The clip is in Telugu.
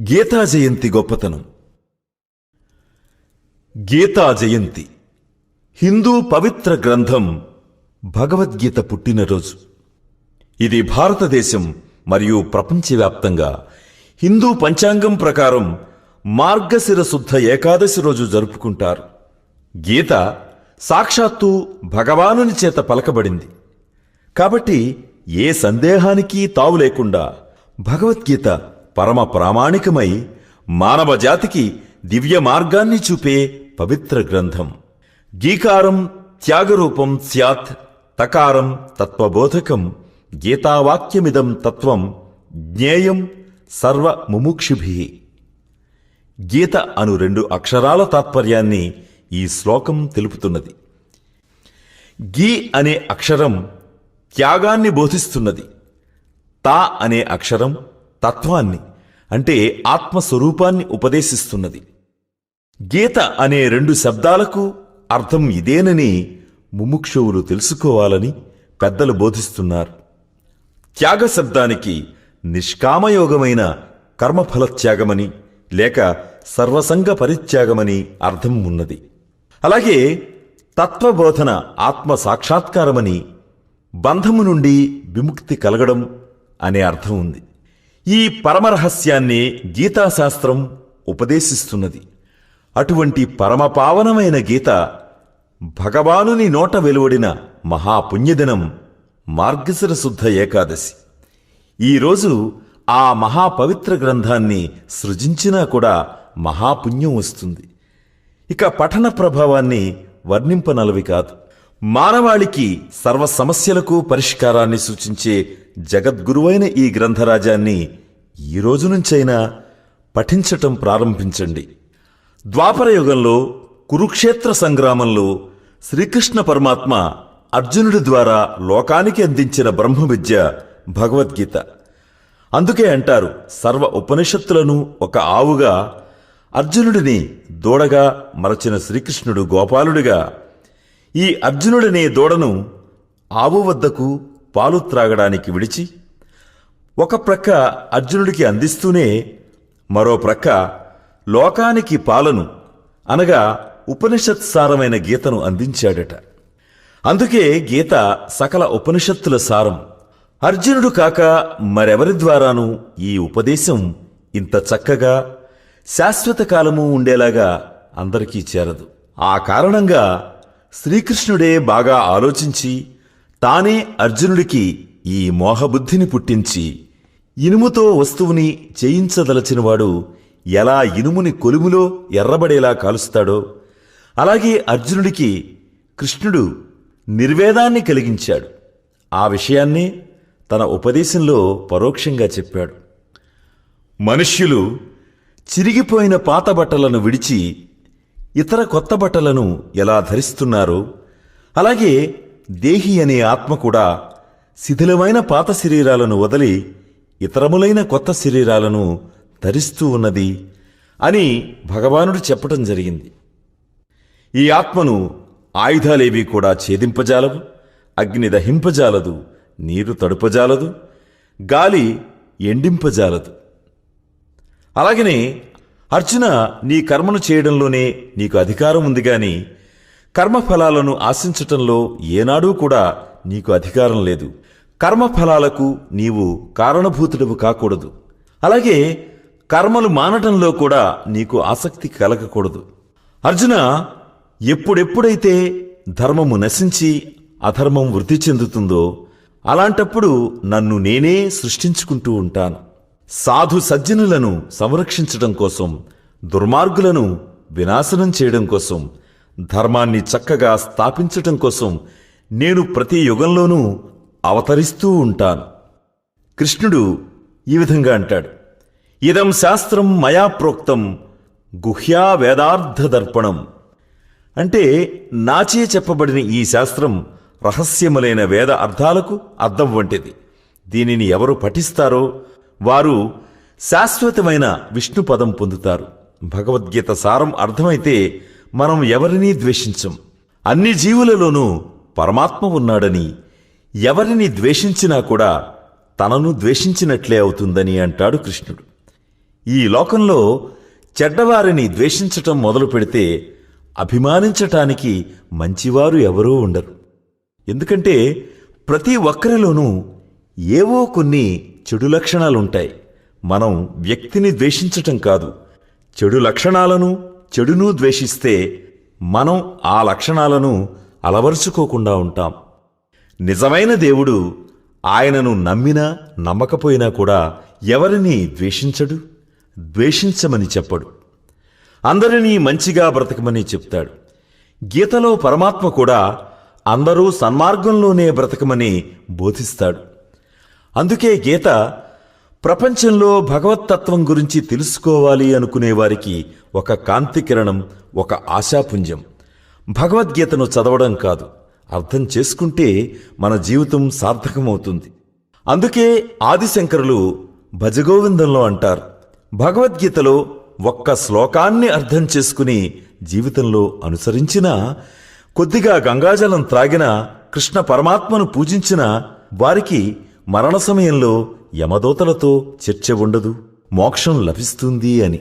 గీతా జయంతి గొప్పతనం. గీతా జయంతి. హిందూ పవిత్ర గ్రంథం భగవద్గీత పుట్టినరోజు ఇది భారతదేశం మరియు ప్రపంచవ్యాప్తంగా హిందూ పంచాంగం ప్రకారం మార్గశిర శుద్ధ ఏకాదశి రోజు జరుపుకుంటారు. గీత సాక్షాత్తు భగవానుని చేత పలకబడింది. కాబట్టి ఏ సందేహానికి తావు లేకుండా భగవద్గీత పరమ ప్రామాణికమై మానవ జాతికి దివ్య మార్గాన్ని చూపే పవిత్ర గ్రంథం. గీకారం త్యాగరూపం స్యాత్ తకారం తత్వబోధకం గీతావాక్యమిదం తత్వం జ్ఞేయం సర్వ ముముక్షుభి. గీత అను రెండు అక్షరాల తాత్పర్యాన్ని ఈ శ్లోకం తెలుపుతున్నది. గీ అనే అక్షరం త్యాగాన్ని బోధిస్తున్నది. తా అనే అక్షరం తత్వాన్ని అంటే ఆత్మస్వరూపాన్ని ఉపదేశిస్తున్నది. గీత అనే రెండు శబ్దాలకు అర్థం ఇదేనని ముముక్షువులు తెలుసుకోవాలని పెద్దలు బోధిస్తున్నారు. త్యాగ శబ్దానికి నిష్కామయోగమైన కర్మఫల త్యాగమని లేక సర్వసంగ పరిత్యాగమని అర్థం ఉన్నది. అలాగే తత్వబోధన ఆత్మ సాక్షాత్కారమని బంధము నుండి విముక్తి కలగడం అనే అర్థం ఉంది. ఈ పరమరహస్యాన్ని గీతాశాస్త్రం ఉపదేశిస్తున్నది. అటువంటి పరమపావనమైన గీత భగవానుని నోట వెలువడిన మహాపుణ్యదినం మార్గశిర శుద్ధ ఏకాదశి ఈరోజు ఆ మహాపవిత్ర గ్రంథాన్ని సృజించినా కూడా మహాపుణ్యం వస్తుంది. ఇక పఠన ప్రభావాన్ని వర్ణింపనలవి కాదు. మానవాళికి సర్వ సమస్యలకు పరిష్కారాన్ని సూచించే జగద్గురువైన ఈ గ్రంథరాజాన్ని ఈ రోజు నుంచైనా పఠించటం ప్రారంభించండి. ద్వాపర యుగంలో కురుక్షేత్ర సంగ్రామంలో శ్రీకృష్ణ పరమాత్మ అర్జునుడి ద్వారా లోకానికి అందించిన బ్రహ్మ విద్య భగవద్గీత. అందుకే అంటారు సర్వ ఉపనిషత్తులను ఒక ఆవుగా అర్జునుడిని దూడగా మరచిన శ్రీకృష్ణుడు గోపాలుడిగా. ఈ అర్జునుడనే దూడను ఆవు వద్దకు పాలు త్రాగడానికి విడిచి ఒక ప్రక్క అర్జునుడికి అందిస్తూనే మరో ప్రక్క లోకానికి పాలను అనగా ఉపనిషత్ సారమైన గీతను అందించాడట. అందుకే గీత సకల ఉపనిషత్తుల సారం. అర్జునుడు కాక మరెవరి ద్వారానూ ఈ ఉపదేశం ఇంత చక్కగా శాశ్వత కాలము ఉండేలాగా అందరికీ చేరదు. ఆ కారణంగా శ్రీకృష్ణుడే బాగా ఆలోచించి తానే అర్జునుడికి ఈ మోహబుద్ధిని పుట్టించి ఇనుముతో వస్తువుని చేయించదలచినవాడు ఎలా ఇనుముని కొలుములో ఎర్రబడేలా కాలుస్తాడో అలాగే అర్జునుడికి కృష్ణుడు నిర్వేదాన్ని కలిగించాడు. ఆ విషయాన్నే తన ఉపదేశంలో పరోక్షంగా చెప్పాడు. మనుష్యులు చిరిగిపోయిన పాత బట్టలను విడిచి ఇతర కొత్త బట్టలను ఎలా ధరిస్తున్నారో అలాగే దేహి అనే ఆత్మ కూడా శిథిలమైన పాత శరీరాలను వదిలి ఇతరములైన కొత్త శరీరాలను ధరిస్తూ ఉన్నది అని భగవానుడు చెప్పటం జరిగింది. ఈ ఆత్మను ఆయుధాలేవి కూడా ఛేదింపజాలవు అగ్ని దహింపజాలదు నీరు తడుపజాలదు గాలి ఎండింపజాలదు. అలాగనే అర్జున నీ కర్మను చేయడంలోనే నీకు అధికారం ఉంది గాని కర్మఫలాలను ఆశించటంలో ఏనాడూ కూడా నీకు అధికారం లేదు. కర్మఫలాలకు నీవు కారణభూతుడవు కాకూడదు. అలాగే కర్మలు మానటంలో కూడా నీకు ఆసక్తి కలగకూడదు. అర్జున ఎప్పుడెప్పుడైతే ధర్మము నశించి అధర్మం వృద్ధి చెందుతుందో అలాంటప్పుడు నన్ను నేనే సృష్టించుకుంటూ ఉంటాను. సాధు సజ్జనులను సంరక్షించడం కోసం దుర్మార్గులను వినాశనం చేయడం కోసం ధర్మాన్ని చక్కగా స్థాపించటం కోసం నేను ప్రతి యుగంలోనూ అవతరిస్తూ ఉంటాను. కృష్ణుడు ఈ విధంగా అంటాడు. ఇదం శాస్త్రం మయా ప్రోక్తం గుహ్యా వేదార్థ దర్పణం. అంటే నాచే చెప్పబడిన ఈ శాస్త్రం రహస్యములైన వేద అర్థాలకు అర్థం వంటిది. దీనిని ఎవరు పఠిస్తారో వారు శాశ్వతమైన విష్ణు పదం పొందుతారు. భగవద్గీత సారం అర్థమైతే మనం ఎవరినీ ద్వేషించం. అన్ని జీవులలోనూ పరమాత్మ ఉన్నాడని ఎవరిని ద్వేషించినా కూడా తనను ద్వేషించినట్లే అవుతుందని అంటాడు కృష్ణుడు. ఈ లోకంలో చెడ్డవారిని ద్వేషించటం మొదలు పెడితే అభిమానించటానికి మంచివారు ఎవరూ ఉండరు. ఎందుకంటే ప్రతి ఒక్కరిలోనూ ఏవో కొన్ని చెడు లక్షణాలుంటాయి. మనం వ్యక్తిని ద్వేషించటం కాదు. చెడు లక్షణాలను చెడును ద్వేషిస్తే మనం ఆ లక్షణాలను అలవరుచుకోకుండా ఉంటాం. నిజమైన దేవుడు ఆయనను నమ్మినా నమ్మకపోయినా కూడా ఎవరిని ద్వేషించడు? ద్వేషించమని చెప్పడు. అందరినీ మంచిగా బ్రతకమని చెప్తాడు. గీతలో పరమాత్మ కూడా అందరూ సన్మార్గంలోనే బ్రతకమని బోధిస్తాడు. అందుకే గీత ప్రపంచంలో భగవత్తత్వం గురించి తెలుసుకోవాలి అనుకునే వారికి ఒక కాంతి కిరణం ఒక ఆశాపుంజం. భగవద్గీతను చదవడం కాదు. అర్థం చేసుకుంటే మన జీవితం సార్థకమవుతుంది. అందుకే ఆదిశంకరులు భజగోవిందంలో అంటారు భగవద్గీతలో ఒక్క శ్లోకాన్ని అర్థం చేసుకుని జీవితంలో అనుసరించినా కొద్దిగా గంగాజలం త్రాగినా కృష్ణ పరమాత్మను పూజించిన వారికి మరణ సమయంలో యమదూతలతో చర్చ ఉండదు మోక్షం లభిస్తుంది అని.